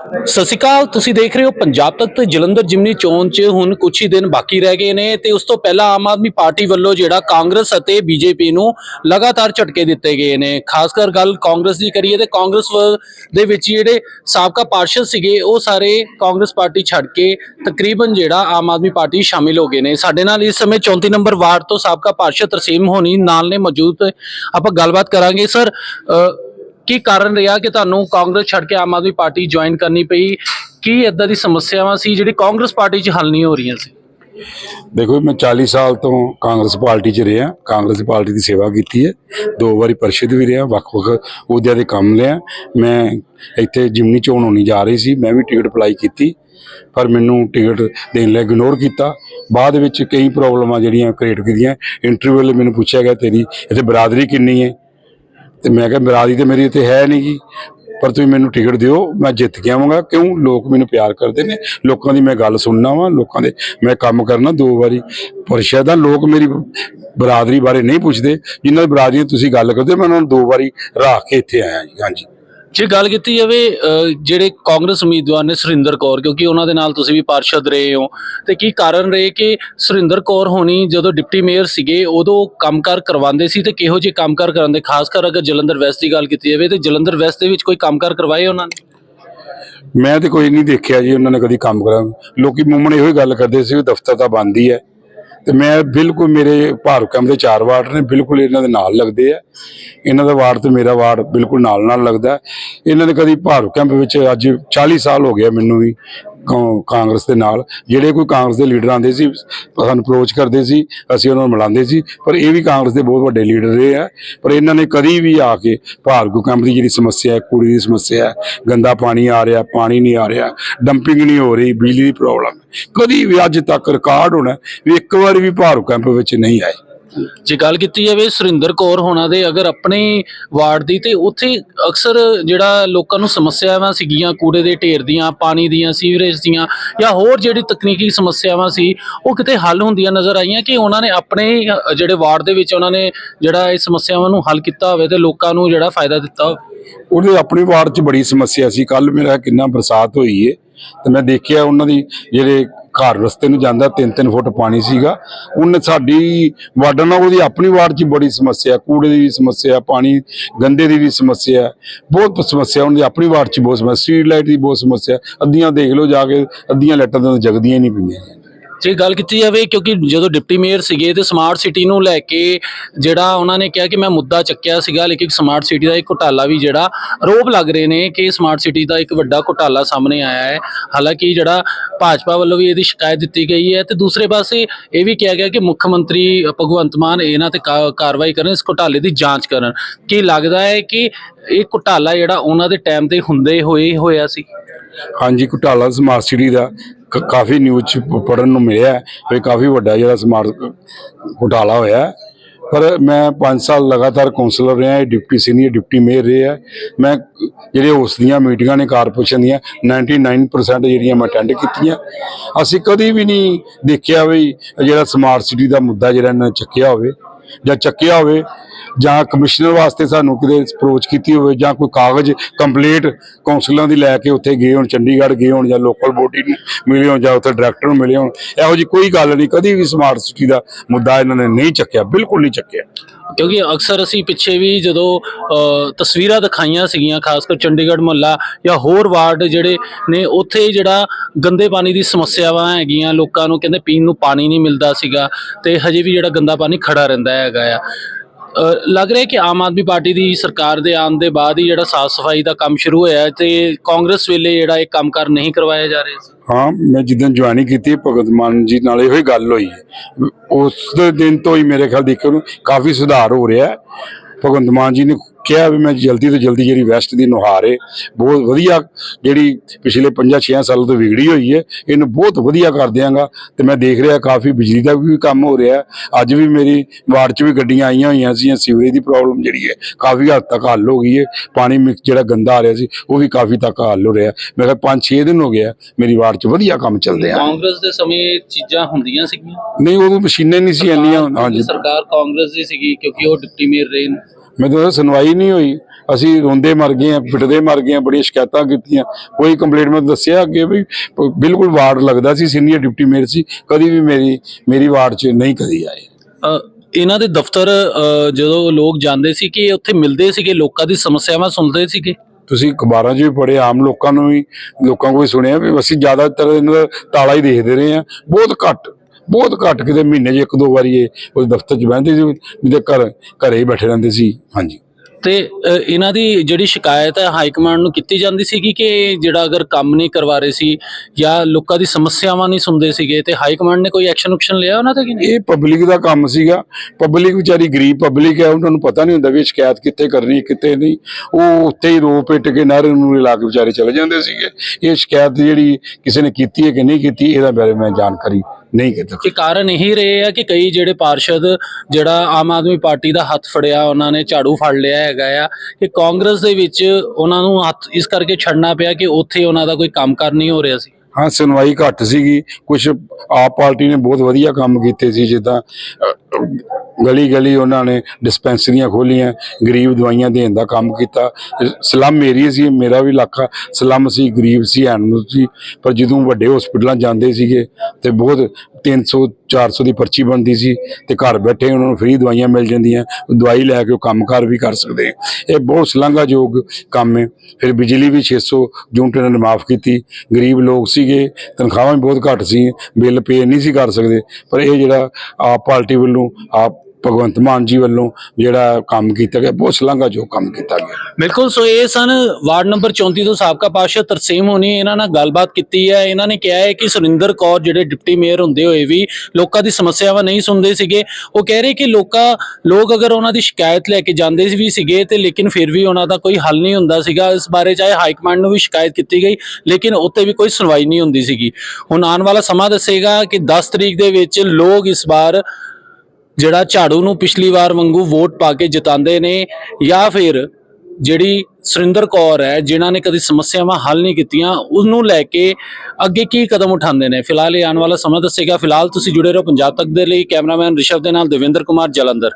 ਸਤਿ ਸ਼੍ਰੀ ਅਕਾਲ, ਤੁਸੀਂ ਦੇਖ ਰਹੇ ਹੋ ਪੰਜਾਬ ਤੱਕ ਤੇ ਜਲੰਧਰ ਜਿਮਨੀ ਚੋਣ 'ਚ ਹੁਣ ਕੁਝ ਹੀ ਦਿਨ ਬਾਕੀ ਰਹਿ ਗਏ ਨੇ ਤੇ ਉਸ ਤੋਂ ਪਹਿਲਾਂ ਆਮ ਆਦਮੀ ਪਾਰਟੀ ਵੱਲੋਂ ਜਿਹੜਾ ਕਾਂਗਰਸ ਅਤੇ ਬੀਜੇਪੀ ਨੂੰ ਲਗਾਤਾਰ ਝਟਕੇ ਦਿੱਤੇ ਗਏ ਨੇ। ਖਾਸ ਕਰ ਗੱਲ ਕਾਂਗਰਸ ਦੀ ਕਰੀਏ ਤੇ ਕਾਂਗਰਸ ਦੇ ਵਿੱਚ ਜਿਹੜੇ ਸਾਬਕਾ ਪਾਰਸ਼ਦ ਸੀਗੇ, ਉਹ ਸਾਰੇ ਕਾਂਗਰਸ ਪਾਰਟੀ ਛੱਡ ਕੇ ਤਕਰੀਬਨ ਜਿਹੜਾ ਆਮ ਆਦਮੀ ਪਾਰਟੀ ਸ਼ਾਮਿਲ ਹੋ ਗਏ ਨੇ। ਸਾਡੇ ਨਾਲ ਇਸ ਸਮੇਂ 34 ਨੰਬਰ ਵਾਰਡ ਤੋਂ ਸਾਬਕਾ ਪਾਰਸ਼ਦ ਤਰਸੀਮ ਹੋਣੀ ਨਾਲ ਨੇ ਮੌਜੂਦ। ਆਪਾਂ ਗੱਲਬਾਤ ਕਰਾਂਗੇ। ਸਰ ਕੀ ਕਾਰਨ ਰਿਹਾ ਕਿ ਤੁਹਾਨੂੰ ਕਾਂਗਰਸ ਛੱਡ ਕੇ ਆਮ ਆਦਮੀ ਪਾਰਟੀ ਜੁਆਇਨ ਕਰਨੀ ਪਈ? ਕੀ ਇਦਾਂ ਦੀ ਸਮੱਸਿਆਵਾਂ ਸੀ ਜਿਹੜੀ ਕਾਂਗਰਸ ਪਾਰਟੀ 'ਚ ਹੱਲ ਨਹੀਂ ਹੋ ਰਹੀਆਂ ਸੀ? ਦੇਖੋ ਮੈਂ 40 ਸਾਲ ਤੋਂ ਕਾਂਗਰਸ ਪਾਰਟੀ 'ਚ ਰਿਹਾ। ਕਾਂਗਰਸ ਪਾਰਟੀ ਦੀ ਸੇਵਾ ਕੀਤੀ ਹੈ। ਦੋ ਵਾਰੀ ਪਰਿਸ਼ਦ ਵੀ ਰਿਹਾ, ਵੱਖ-ਵੱਖ ਅਹੁਦਿਆਂ ਦੇ ਕੰਮ ਲਿਆ। ਮੈਂ ਇੱਥੇ ਜਿਮਨੀ ਚੋਣ ਹੋਣੀ ਜਾ ਰਹੀ ਸੀ, ਮੈਂ ਵੀ ਟਿਕਟ ਅਪਲਾਈ ਕੀਤੀ, ਪਰ ਮੈਨੂੰ ਟਿਕਟ ਦੇਣ ਲਈ ਇਗਨੋਰ ਕੀਤਾ। ਬਾਅਦ ਵਿੱਚ ਕਈ ਪ੍ਰੋਬਲਮਾਂ ਜਿਹੜੀਆਂ ਕ੍ਰੀਏਟ ਕੀਤੀਆਂ। ਇੰਟਰਵਿਊ ਵੇਲੇ ਮੈਨੂੰ ਪੁੱਛਿਆ ਗਿਆ, ਤੇਰੀ ਇੱਥੇ ਬਰਾਦਰੀ ਕਿੰਨੀ ਹੈ? ਤੇ ਮੈਂ ਕਿਹਾ, ਬਰਾਦਰੀ ਤੇ ਮੇਰੀ ਇੱਥੇ ਹੈ ਨਹੀਂ ਗੀ ਪਰ ਤੁਸੀਂ ਮੈਨੂੰ ਟਿਕਟ ਦਿਓ, ਮੈਂ ਜਿੱਤ ਕੇ ਆਵਾਂਗਾ। ਕਿਉਂ? ਲੋਕ ਮੈਨੂੰ ਪਿਆਰ ਕਰਦੇ ਨੇ। ਲੋਕਾਂ ਦੀ ਮੈਂ ਗੱਲ ਸੁਣਨਾ ਵਾਂ, ਲੋਕਾਂ ਦੇ ਮੈਂ ਕੰਮ ਕਰਨਾ ਦੋ ਵਾਰੀ। ਪਰ ਸ਼ਾਇਦ ਲੋਕ ਮੇਰੀ ਬਰਾਦਰੀ ਬਾਰੇ ਨਹੀਂ ਪੁੱਛਦੇ। ਜਿਨ੍ਹਾਂ ਦੀ ਬਰਾਦਰੀ ਤੁਸੀਂ ਗੱਲ ਕਰਦੇ ਮੈਂ ਉਹਨਾਂ ਨੂੰ ਦੋ ਵਾਰੀ ਰਾਖ ਕੇ ਇੱਥੇ ਆਇਆ ਜੀ। ਹਾਂਜੀ। ਜੇ ਗੱਲ ਕੀਤੀ ਜਾਵੇ ਜਿਹੜੇ ਕਾਂਗਰਸ ਉਮੀਦਵਾਰ ਨੇ ਸੁਰਿੰਦਰ ਕੌਰ, ਕਿਉਂਕਿ ਉਹਨਾਂ ਦੇ ਨਾਲ ਤੁਸੀਂ ਵੀ ਪਾਰਸ਼ਦ ਰਹੇ ਹੋ, ਤੇ ਕੀ ਕਾਰਨ ਰਹੇ ਕਿ ਸੁਰਿੰਦਰ ਕੌਰ ਹੋਣੀ ਜਦੋਂ ਡਿਪਟੀ ਮੇਅਰ ਸੀਗੇ, ਉਦੋਂ ਕੰਮਕਾਰ ਕਰਵਾਉਂਦੇ ਸੀ ਤੇ ਕਿਹੋ ਜਿਹੇ ਕੰਮਕਾਰ ਕਰਾਉਂਦੇ ਖਾਸ ਕਰ ਅਗਰ ਜਲੰਧਰ ਵੈਸਟ ਦੀ ਗੱਲ ਕੀਤੀ ਜਾਵੇ, ਤੇ ਜਲੰਧਰ ਵੈਸਟ ਦੇ ਵਿੱਚ ਕੋਈ ਕੰਮਕਾਰ ਕਰਵਾਏ ਉਹਨਾਂ ਨੇ? ਮੈਂ ਤੇ ਕੋਈ ਨਹੀਂ ਦੇਖਿਆ ਜੀ ਉਹਨਾਂ ਨੇ ਕਦੀ ਕੰਮ ਕਰਾ ਲੋਕੀ ਮੁੰਮਣ ਇਹੋ ਹੀ ਗੱਲ ਕਰਦੇ ਸੀ ਵੀ ਦਫ਼ਤਰ ਤਾਂ ਬੰਦ ਹੀ ਹੈ। ਤੇ ਮੈਂ ਬਿਲਕੁਲ ਮੇਰੇ ਭਾਰੂ ਕੈਂਪ ਦੇ ਚਾਰ ਵਾਰਡ ਨੇ, ਬਿਲਕੁਲ ਇਹਨਾਂ ਦੇ ਨਾਲ ਲੱਗਦੇ ਆ। ਇਹਨਾਂ ਦਾ ਵਾਰਡ ਤੇ ਮੇਰਾ ਵਾਰਡ ਬਿਲਕੁਲ ਨਾਲ ਨਾਲ ਲੱਗਦਾ। ਇਹਨਾਂ ਨੇ ਕਦੀ ਭਾਰੂ ਕੈਂਪ ਵਿੱਚ ਅੱਜ 40 ਸਾਲ ਹੋ ਗਿਆ ਮੈਨੂੰ ਵੀ। ਕਾਂਗਰਸ ਦੇ ਨਾਲ, ਜਿਹੜੇ ਕੋਈ ਕਾਂਗਰਸ ਦੇ ਲੀਡਰ ਆਉਂਦੇ ਸੀ, ਸਾਨੂੰ ਅਪਰੋਚ ਕਰਦੇ ਸੀ, ਅਸੀਂ ਉਹਨਾਂ ਨੂੰ ਮਿਲਾਉਂਦੇ ਸੀ, ਪਰ ਇਹ ਵੀ ਕਾਂਗਰਸ ਦੇ ਬਹੁਤ ਵੱਡੇ ਲੀਡਰ ਰਹੇ ਆ। ਪਰ ਇਹਨਾਂ ਨੇ ਕਦੀ ਵੀ ਆ ਕੇ ਭਾਰਗੂ ਕੈਂਪ ਦੀ ਜਿਹੜੀ ਸਮੱਸਿਆ ਹੈ, ਕੁੜੀ ਦੀ ਸਮੱਸਿਆ ਹੈ, ਗੰਦਾ ਪਾਣੀ ਆ ਰਿਹਾ, ਪਾਣੀ ਨਹੀਂ ਆ ਰਿਹਾ ਡੰਪਿੰਗ ਨਹੀਂ ਹੋ ਰਹੀ, ਬਿਜਲੀ ਦੀ ਪ੍ਰੋਬਲਮ ਕਦੀ ਵੀ ਅੱਜ ਤੱਕ ਰਿਕਾਰਡ ਹੋਣਾ ਵੀ ਇੱਕ ਵਾਰੀ ਵੀ ਭਾਰਗੂ ਕੈਂਪ ਵਿੱਚ ਨਹੀਂ ਆਏ। ਜੇ ਗੱਲ ਕੀਤੀ ਜਾਵੇ ਸੁਰਿੰਦਰ ਕੌਰ ਹੋਣਾ ਦੇ, ਅਗਰ ਆਪਣੇ ਵਾਰਡ ਦੀ, ਤੇ ਉੱਥੇ ਅਕਸਰ ਜਿਹੜਾ ਲੋਕਾਂ ਨੂੰ ਸਮੱਸਿਆਵਾਂ ਸੀਗੀਆਂ, ਕੂੜੇ ਦੇ ਢੇਰ ਦੀਆਂ, ਪਾਣੀ ਦੀਆਂ, ਸੀਵਰੇਜ ਦੀਆਂ, ਜਾਂ ਹੋਰ ਜਿਹੜੀ ਤਕਨੀਕੀ ਸਮੱਸਿਆਵਾਂ ਸੀ, ਉਹ ਕਿਤੇ ਹੱਲ ਹੁੰਦੀਆਂ ਨਜ਼ਰ ਆਈਆਂ ਕਿ ਉਹਨਾਂ ਨੇ ਆਪਣੇ ਜਿਹੜੇ ਵਾਰਡ ਦੇ ਵਿੱਚ ਉਹਨਾਂ ਨੇ ਜਿਹੜਾ ਇਹ ਸਮੱਸਿਆਵਾਂ ਨੂੰ ਹੱਲ ਕੀਤਾ ਹੋਵੇ ਤੇ ਲੋਕਾਂ ਨੂੰ ਜਿਹੜਾ ਫਾਇਦਾ ਦਿੱਤਾ ਹੋਵੇ? ਉਹਦੇ ਆਪਣੇ ਵਾਰਡ 'ਚ ਬੜੀ ਸਮੱਸਿਆ ਸੀ। ਕੱਲ ਮੇਰਾ ਕਿੰਨਾ ਬਰਸਾਤ ਹੋਈ ਏ, ਤੇ ਮੈਂ ਦੇਖਿਆ ਉਹਨਾਂ ਦੀ ਜਿਹੜੇ ਘਰ ਰਸਤੇ ਨੂੰ ਜਾਂਦਾ 3-3 ਫੁੱਟ ਪਾਣੀ ਸੀਗਾ। ਉਹਨੇ ਸਾਡੀ ਵਾਰਡ ਨਾਲ ਉਹਦੀ ਆਪਣੀ ਵਾਰਡ 'ਚ ਬੜੀ ਸਮੱਸਿਆ, ਕੂੜੇ ਦੀ ਵੀ ਸਮੱਸਿਆ, ਪਾਣੀ, ਗੰਦੇ ਦੀ ਵੀ ਸਮੱਸਿਆ, ਬਹੁਤ ਸਮੱਸਿਆ ਉਹਨਾਂ ਦੀ ਆਪਣੀ ਵਾਰਡ 'ਚ ਬਹੁਤ ਸਮੱਸਿਆ, ਸਟਰੀਟ ਲਾਈਟ ਦੀ ਬਹੁਤ ਸਮੱਸਿਆ। ਅੱਧੀਆਂ ਦੇਖ ਲਓ ਜਾ ਕੇ, ਅੱਧੀਆਂ ਲਾਈਟਾਂ ਤਾਂ ਜਗਦੀਆਂ ਹੀ ਨਹੀਂ ਪਈਆਂ। ਜੇ ਗੱਲ ਕੀਤੀ ਜਾਵੇ, ਕਿਉਂਕਿ ਜਦੋਂ ਡਿਪਟੀ ਮੇਅਰ ਸੀਗੇ ਤੇ ਸਮਾਰਟ ਸਿਟੀ ਨੂੰ ਲੈ ਕੇ ਜਿਹੜਾ ਉਹਨਾਂ ਨੇ ਕਿਹਾ ਕਿ ਮੈਂ ਮੁੱਦਾ ਚੱਕਿਆ ਸੀਗਾ, ਲੇਕਿਨ ਸਮਾਰਟ ਸਿਟੀ ਦਾ ਇੱਕ ਘੁਟਾਲਾ ਵੀ ਜਿਹੜਾ ਆਰੋਪ ਲੱਗ ਰਹੇ ਨੇ ਕਿ ਸਮਾਰਟ ਸਿਟੀ ਦਾ ਇੱਕ ਵੱਡਾ ਘੁਟਾਲਾ ਸਾਹਮਣੇ ਆਇਆ ਹੈ। ਹਾਲਾਂਕਿ ਜਿਹੜਾ ਭਾਜਪਾ ਵੱਲੋਂ ਵੀ ਇਹਦੀ ਸ਼ਿਕਾਇਤ ਦਿੱਤੀ ਗਈ ਹੈ ਤੇ ਦੂਸਰੇ ਪਾਸੇ ਇਹ ਵੀ ਕਿਹਾ ਗਿਆ ਕਿ ਮੁੱਖ ਮੰਤਰੀ ਭਗਵੰਤ ਮਾਨ ਇਹਨਾਂ ਤੇ ਕਾ- ਕਾਰਵਾਈ ਕਰਨ, ਇਸ ਘੁਟਾਲੇ ਦੀ ਜਾਂਚ ਕਰਨ। ਕੀ ਲੱਗਦਾ ਹੈ ਕਿ ਇਹ ਘੁਟਾਲਾ ਜਿਹੜਾ ਉਹਨਾਂ ਦੇ ਟਾਈਮ ਤੇ ਹੁੰਦੇ ਹੋਏ ਹੋਇਆ ਸੀ? ਹਾਂਜੀ, ਘੁਟਾਲਾ ਸਮਾਰਟ ਸਿਟੀ ਦਾ ਕ- ਕਾਫੀ ਨਿਊਜ਼ ਚ ਪੜਨ ਨੂੰ ਮਿਲਿਆ ਹੈ। ਵੀ ਕਾਫੀ ਵੱਡਾ ਜਿਹੜਾ ਸਮਾਰਟ ਘੁਟਾਲਾ ਹੋਇਆ ਪਰ ਮੈਂ 5 ਸਾਲ ਲਗਾਤਾਰ ਕਾਉਂਸਲਰ ਰਿਹਾ, ਇਹ ਡਿਪਟੀ ਸੀਨੀਅਰ ਡਿਪਟੀ ਮੇਅਰ ਰਿਹਾ ਮੈਂ ਜਿਹੜੇ ਉਸ ਦੀਆਂ ਮੀਟਿੰਗਾਂ ਨੇ, ਕਾਰਪੋਰੇਸ਼ਨ ਦੀਆਂ 99% ਜਿਹੜੀਆਂ ਮੈਂ ਅਟੈਂਡ ਕੀਤੀਆਂ। ਅਸੀਂ ਕਦੀ ਵੀ ਨਹੀਂ ਦੇਖਿਆ ਵੀ ਜਿਹੜਾ ਸਮਾਰਟ ਸਿਟੀ ਦਾ ਮੁੱਦਾ ਜਿਹੜਾ ਇਹਨਾਂ ਨੇ ਚੱਕਿਆ ਹੋਵੇ। ਜਾਂ ਚੱਕਿਆ ਹੋਵੇ, ਜਾਂ ਕਮਿਸ਼ਨਰ ਵਾਸਤੇ ਸਾਨੂੰ ਕਿਤੇ ਅਪਰੋਚ ਕੀਤੀ ਹੋਵੇ, ਜਾਂ ਕੋਈ ਕਾਗਜ਼ ਕੰਪਲੀਟ ਕਾਉਂਸਲਰਾਂ ਦੀ ਲੈ ਕੇ ਉੱਥੇ ਗਏ ਹੋਣ, ਚੰਡੀਗੜ੍ਹ ਗਏ ਹੋਣ, ਜਾਂ ਲੋਕਲ ਬੋਡੀ ਨੂੰ ਮਿਲੇ ਹੋਣ, ਜਾਂ ਉੱਥੇ ਡਾਇਰੈਕਟਰ ਨੂੰ ਮਿਲੇ ਹੋਣ, ਇਹੋ ਜੀ ਕੋਈ ਗੱਲ ਨਹੀਂ, ਕਦੀ ਵੀ ਸਮਾਰਟ ਸਿਟੀ ਦਾ ਮੁੱਦਾ ਇਹਨਾਂ ਨੇ ਨਹੀਂ ਚੱਕਿਆ, ਬਿਲਕੁਲ ਨਹੀਂ ਚੱਕਿਆ। ਕਿਉਂਕਿ ਅਕਸਰ ਅਸੀਂ ਪਿੱਛੇ ਵੀ ਜਦੋਂ ਤਸਵੀਰਾਂ ਦਿਖਾਈਆਂ ਸੀਗੀਆਂ, ਖਾਸ ਕਰ ਚੰਡੀਗੜ੍ਹ ਮੁਹੱਲਾ ਜਾਂ ਹੋਰ ਵਾਰਡ ਜਿਹੜੇ ਨੇ, ਉੱਥੇ ਜਿਹੜਾ ਗੰਦੇ ਪਾਣੀ ਦੀ ਸਮੱਸਿਆਵਾਂ ਹੈਗੀਆਂ, ਲੋਕਾਂ ਨੂੰ ਕਹਿੰਦੇ ਪੀਣ ਨੂੰ ਪਾਣੀ ਨਹੀਂ ਮਿਲਦਾ ਸੀਗਾ ਤੇ ਹਜੇ ਵੀ ਜਿਹੜਾ ਗੰਦਾ ਪਾਣੀ ਖੜਾ ਰਹਿੰਦਾ ਹੈਗਾ ਆ। ਲੱਗ ਰਿਹਾ ਕਿ ਆਮ ਆਦਮੀ ਪਾਰਟੀ ਦੀ ਸਰਕਾਰ ਦੇ ਆਉਣ ਦੇ ਬਾਅਦ ਹੀ ਜਿਹੜਾ ਸਾਫ਼ ਸਫ਼ਾਈ ਦਾ ਕੰਮ ਸ਼ੁਰੂ ਹੋਇਆ ਹੈ ਤੇ ਕਾਂਗਰਸ ਵੇਲੇ ਜਿਹੜਾ ਇਹ ਕੰਮ ਕੰਮਕਾਰ ਨਹੀਂ ਕਰਵਾਇਆ ਜਾ ਰਿਹਾ ਸੀ? ਹਾਂ, ਮੈਂ ਜਿੱਦਣ ਜੁਆਇਨਿੰਗ ਕੀਤੀ, ਭਗਤ ਮਾਨ ਜੀ ਨਾਲ ਇਹੋ ਹੀ ਗੱਲ ਹੋਈ ਉਸ ਦੇ ਦਿਨ ਤੋਂ ਹੀ ਮੇਰੇ ਖਿਆਲ ਦੇਖੋ ਕਾਫੀ ਸੁਧਾਰ ਹੋ ਰਿਹਾ ਹੈ। ਭਗਵੰਤ ਮਾਨ ਜੀ ਨੇ ਕਿਹਾ ਵੀ ਮੈਂ ਜਲਦੀ ਤੋਂ ਜਲਦੀ ਜਿਹੜੀ ਵੈਸਟ ਦੀ ਨੁਹਾਰ ਹੈ ਬਹੁਤ ਵਧੀਆ ਜਿਹੜੀ ਪਿਛਲੇ 5-6 ਸਾਲਾਂ ਤੋਂ ਵਿਗੜੀ ਹੋਈ ਹੈ ਇਹਨੂੰ ਬਹੁਤ ਵਧੀਆ ਕਰ ਦਿਆਂਗਾ। ਤੇ ਮੈਂ ਦੇਖ ਰਿਹਾ ਕਾਫੀ ਬਿਜਲੀ ਦਾ ਵੀ ਕੰਮ ਹੋ ਰਿਹਾ। ਅੱਜ ਵੀ ਮੇਰੀ ਵਾਰਡ 'ਚ ਵੀ ਗੱਡੀਆਂ ਆਈਆਂ ਹੋਈਆਂ ਸੀ ਸੀਵਰੇਜ ਦੀ ਪ੍ਰੋਬਲਮ ਜਿਹੜੀ ਹੈ ਕਾਫੀ ਹੱਦ ਤੱਕ ਹੱਲ ਹੋ ਗਈ ਹੈ ਪਾਣੀ ਮਿਕਸ ਜਿਹੜਾ ਗੰਦਾ ਆ ਰਿਹਾ ਸੀ ਉਹ ਵੀ ਕਾਫੀ ਤੱਕ ਹੱਲ ਹੋ ਰਿਹਾ। ਮੈਂ ਕਿਹਾ 5-6 ਦਿਨ ਹੋ ਗਿਆ ਮੇਰੀ ਵਾਰਡ 'ਚ ਵਧੀਆ ਕੰਮ ਚੱਲਦੇ ਆ। ਕਾਂਗਰਸ ਦੇ ਸਮੇਂ ਚੀਜ਼ਾਂ ਹੁੰਦੀਆਂ ਸੀਗੀਆਂ? ਨਹੀਂ ਉਦੋਂ ਮਸ਼ੀਨਾਂ ਨਹੀਂ ਸੀ ਇੰਨੀਆਂ। ਹਾਂਜੀ। ਸਰਕਾਰ ਕਾਂਗਰਸ ਦੀ ਸੀਗੀ ਕਿਉਂਕਿ ਉਹ ਡਿਪਟੀ ਮੇਅਰ ਰਹੇ ਮੈਂ ਤਾਂ ਸੁਣਵਾਈ ਨਹੀਂ ਹੋਈ। ਅਸੀਂ ਰੋਂਦੇ ਮਰ ਗਏ ਆ ਪਿੱਟਦੇ ਮਰ ਗਏ ਆ ਬੜੀਆਂ ਸ਼ਿਕਾਇਤਾਂ ਕੀਤੀਆਂ। ਕੋਈ ਕੰਪਲੇਂਟ ਮੈਂ ਦੱਸਿਆ ਅੱਗੇ ਵੀ ਬਿਲਕੁਲ ਵਾਰਡ ਲੱਗਦਾ ਸੀ ਸੀਨੀਅਰ ਡਿਪਟੀ ਮੇਅਰ ਸੀ ਕਦੀ ਵੀ ਮੇਰੀ ਮੇਰੀ ਵਾਰਡ 'ਚ ਨਹੀਂ ਕਦੀ ਆਏ। ਇਹਨਾਂ ਦੇ ਦਫ਼ਤਰ ਜਦੋਂ ਲੋਕ ਜਾਂਦੇ ਸੀ ਕਿ ਉੱਥੇ ਮਿਲਦੇ ਸੀਗੇ ਲੋਕਾਂ ਦੀ ਸਮੱਸਿਆਵਾਂ ਸੁਣਦੇ ਸੀਗੇ? ਤੁਸੀਂ ਅਖਬਾਰਾਂ 'ਚ ਵੀ ਪੜ੍ਹੇ ਆਮ ਲੋਕਾਂ ਨੂੰ ਵੀ ਲੋਕਾਂ ਕੋਲ ਵੀ ਸੁਣਿਆ ਵੀ ਅਸੀਂ ਜ਼ਿਆਦਾਤਰ ਇਹਨਾਂ ਦਾ ਤਾਲਾ ਹੀ ਦੇਖਦੇ ਰਹੇ ਆ ਬਹੁਤ ਘੱਟ ਬਹੁਤ ਘੱਟ ਕਿਤੇ ਮਹੀਨੇ 'ਚ ਇੱਕ ਦੋ ਵਾਰੀ ਇਹ ਉਸ ਦਫ਼ਤਰ 'ਚ ਬਹਿੰਦੇ ਸੀ ਵੀ ਤੇ ਘਰ ਘਰੇ ਹੀ ਬੈਠੇ ਰਹਿੰਦੇ ਸੀ ਹਾਂਜੀ। ਤੇ ਇਹਨਾਂ ਦੀ ਜਿਹੜੀ ਸ਼ਿਕਾਇਤ ਹੈ ਹਾਈ ਕਮਾਂਡ ਨੂੰ ਕੀਤੀ ਜਾਂਦੀ ਸੀਗੀ ਕਿ ਜਿਹੜਾ ਅਗਰ ਕੰਮ ਨਹੀਂ ਕਰਵਾ ਰਹੇ ਸੀ ਜਾਂ ਲੋਕਾਂ ਦੀ ਸਮੱਸਿਆਵਾਂ ਨਹੀਂ ਸੁਣਦੇ ਸੀਗੇ ਤੇ ਹਾਈ ਕਮਾਂਡ ਨੇ ਕੋਈ ਐਕਸ਼ਨ ਉਕਸ਼ਨ ਲਿਆ ਉਹਨਾਂ ਤੇ ਕਿ ਨਹੀਂ? ਇਹ ਪਬਲਿਕ ਦਾ ਕੰਮ ਸੀਗਾ। ਪਬਲਿਕ ਵਿਚਾਰੀ ਗਰੀਬ ਪਬਲਿਕ ਹੈ ਉਹਨਾਂ ਨੂੰ ਪਤਾ ਨਹੀਂ ਹੁੰਦਾ ਵੀ ਸ਼ਿਕਾਇਤ ਕਿੱਥੇ ਕਰਨੀ ਕਿੱਥੇ ਨਹੀਂ। ਉਹ ਉੱਤੇ ਹੀ ਰੋ ਪਿੱਟ ਕੇ ਨਹਿਰ ਨੂੰ ਲਾ ਕੇ ਵਿਚਾਰੇ ਚਲੇ ਜਾਂਦੇ ਸੀਗੇ। ਇਹ ਸ਼ਿਕਾਇਤ ਜਿਹੜੀ ਕਿਸੇ ਨੇ ਕੀਤੀ ਹੈ ਕਿ ਨਹੀਂ ਕੀਤੀ ਇਹਦਾ ਬਾਰੇ ਮੈਂ ਜਾਣਕਾਰੀ ਨਹੀਂ ਕਿਤੇ ਕਿ ਕਾਰਨ ਇਹੀ ਰਹੇ ਆ ਕਿ ਕਈ ਜਿਹੜੇ ਪਾਰਸ਼ਦ ਜਿਹੜਾ ਆਮ ਆਦਮੀ ਪਾਰਟੀ ਦਾ ਹੱਥ ਫੜਿਆ ਉਹਨਾਂ ਨੇ ਝਾੜੂ ਫੜ ਲਿਆ ਹੈਗਾ ਆ ਕਿ ਕਾਂਗਰਸ ਦੇ ਵਿੱਚ ਉਹਨਾਂ ਨੂੰ ਹੱਥ ਇਸ ਕਰਕੇ ਛੱਡਣਾ ਪਿਆ ਕਿ ਉੱਥੇ ਉਹਨਾਂ ਦਾ ਕੋਈ ਕੰਮਕਾਰ ਨਹੀਂ ਹੋ ਰਿਹਾ ਸੀ। ਹਾਂ ਸੁਣਵਾਈ ਘੱਟ ਸੀਗੀ ਕੁਝ ਆਪ ਪਾਰਟੀ ਨੇ ਬਹੁਤ ਵਧੀਆ ਕੰਮ ਕੀਤੇ ਸੀ ਜਿੱਦਾਂ ਗਲੀ ਗਲੀ ਉਹਨਾਂ ਨੇ ਡਿਸਪੈਂਸਰੀਆਂ ਖੋਲੀਆਂ ਗਰੀਬ ਦਵਾਈਆਂ ਦੇਣ ਦਾ ਕੰਮ ਕੀਤਾ। ਸਲਮ ਏਰੀਆ ਸੀ, ਮੇਰਾ ਵੀ ਇਲਾਕਾ ਸਲਮ ਸੀ, ਗਰੀਬ ਸੀ ਐਨ ਸੀ। ਪਰ ਜਦੋਂ ਵੱਡੇ ਹਸਪੀਟਲਾਂ ਜਾਂਦੇ ਸੀਗੇ ਤੇ ਬਹੁਤ 300 400 ਦੀ ਪਰਚੀ ਬਣਦੀ ਸੀ ਤੇ ਘਰ ਬੈਠੇ ਉਹਨਾਂ ਨੂੰ ਫ੍ਰੀ ਦਵਾਈਆਂ ਮਿਲ ਜਾਂਦੀਆਂ। ਦਵਾਈ ਲੈ ਕੇ ਉਹ ਕੰਮਕਾਰ ਵੀ ਕਰ ਸਕਦੇ ਇਹ ਬਹੁਤ ਸ਼ਲਾਘਾਯੋਗ ਕੰਮ ਹੈ ਫਿਰ ਬਿਜਲੀ ਵੀ 600 ਯੂਨਿਟ ਇਹਨਾਂ ਨੇ ਮਾਫ ਕੀਤੀ। ਗਰੀਬ ਲੋਕ ਸੀਗੇ, ਤਨਖਾਹਾਂ ਵੀ ਬਹੁਤ ਘੱਟ ਸੀ। ਬਿੱਲ ਪੇ ਨਹੀਂ ਸੀ ਕਰ ਸਕਦੇ। ਪਰ ਇਹ ਜਿਹੜਾ ਆਪ ਪਾਰਟੀ ਵੱਲੋਂ ਆਪ ਭਗਵੰਤ ਮਾਨ ਜੀ ਵੱਲੋਂ ਜਿਹੜਾ ਕੰਮ ਕੀਤਾ ਗਿਆ ਬਹੁਤ ਸ਼ਲਾਘਾਯੋਗ ਕੰਮ ਕੀਤਾ ਗਿਆ। ਬਿਲਕੁਲ, ਸੋ ਇਹ ਸਨ ਵਾਰਡ ਨੰਬਰ 34 ਤੋਂ ਸਾਬਕਾ ਪਾਰਸ਼ਦ ਤਰਸੇਮ ਹੋਣੀ, ਇਹਨਾਂ ਨਾਲ ਗੱਲਬਾਤ ਕੀਤੀ ਹੈ। ਇਹਨਾਂ ਨੇ ਕਿਹਾ ਹੈ ਕਿ ਸੁਰਿੰਦਰ ਕੌਰ ਜਿਹੜੇ ਡਿਪਟੀ ਮੇਅਰ ਹੁੰਦੇ ਹੋਏ ਵੀ ਲੋਕਾਂ ਦੀ ਸਮੱਸਿਆਵਾਂ ਨਹੀਂ ਸੁਣਦੇ ਸੀਗੇ। ਉਹ ਕਹਿ ਰਹੇ ਕਿ ਲੋਕਾਂ, ਲੋਕ ਅਗਰ ਉਹਨਾਂ ਦੀ ਸ਼ਿਕਾਇਤ ਲੈ ਕੇ ਜਾਂਦੇ ਵੀ ਸੀਗੇ ਤੇ ਲੇਕਿਨ ਫਿਰ ਵੀ ਉਹਨਾਂ ਦਾ ਕੋਈ ਹੱਲ ਨਹੀਂ ਹੁੰਦਾ ਸੀਗਾ। ਇਸ ਬਾਰੇ ਚਾਹੇ ਹਾਈ ਕਮਾਂਡ ਨੂੰ ਵੀ ਸ਼ਿਕਾਇਤ ਕੀਤੀ ਗਈ, ਲੇਕਿਨ ਉੱਤੇ ਵੀ ਕੋਈ ਸੁਣਵਾਈ ਨਹੀਂ ਹੁੰਦੀ ਸੀਗੀ। ਹੁਣ ਆਉਣ ਵਾਲਾ ਸਮਾਂ ਦੱਸੇਗਾ ਕਿ 10 ਤਰੀਕ ਦੇ ਵਿੱਚ ਲੋਕ ਇਸ ਵਾਰ ਜਿਹੜਾ ਝਾੜੂ ਨੂੰ ਪਿਛਲੀ ਵਾਰ ਵਾਂਗੂ ਵੋਟ ਪਾ ਕੇ ਜਿਤਾਉਂਦੇ ਨੇ ਜਾਂ ਫਿਰ ਜਿਹੜੀ ਸੁਰਿੰਦਰ ਕੌਰ ਹੈ, ਜਿਨ੍ਹਾਂ ਨੇ ਕਦੀ ਸਮੱਸਿਆਵਾਂ ਹੱਲ ਨਹੀਂ ਕੀਤੀਆਂ, ਉਹਨੂੰ ਲੈ ਕੇ ਅੱਗੇ ਕੀ ਕਦਮ ਉਠਾਉਂਦੇ ਨੇ? ਫਿਲਹਾਲ ਇਹ ਆਉਣ ਵਾਲਾ ਸਮਾਂ ਦੱਸੇਗਾ। ਫਿਲਹਾਲ ਤੁਸੀਂ ਜੁੜੇ ਰਹੋ ਪੰਜਾਬ ਤੱਕ ਦੇ ਲਈ। ਕੈਮਰਾਮੈਨ ਰਿਸ਼ਵ ਦੇ ਨਾਲ ਦਵਿੰਦਰ ਕੁਮਾਰ ਜਲੰਧਰ।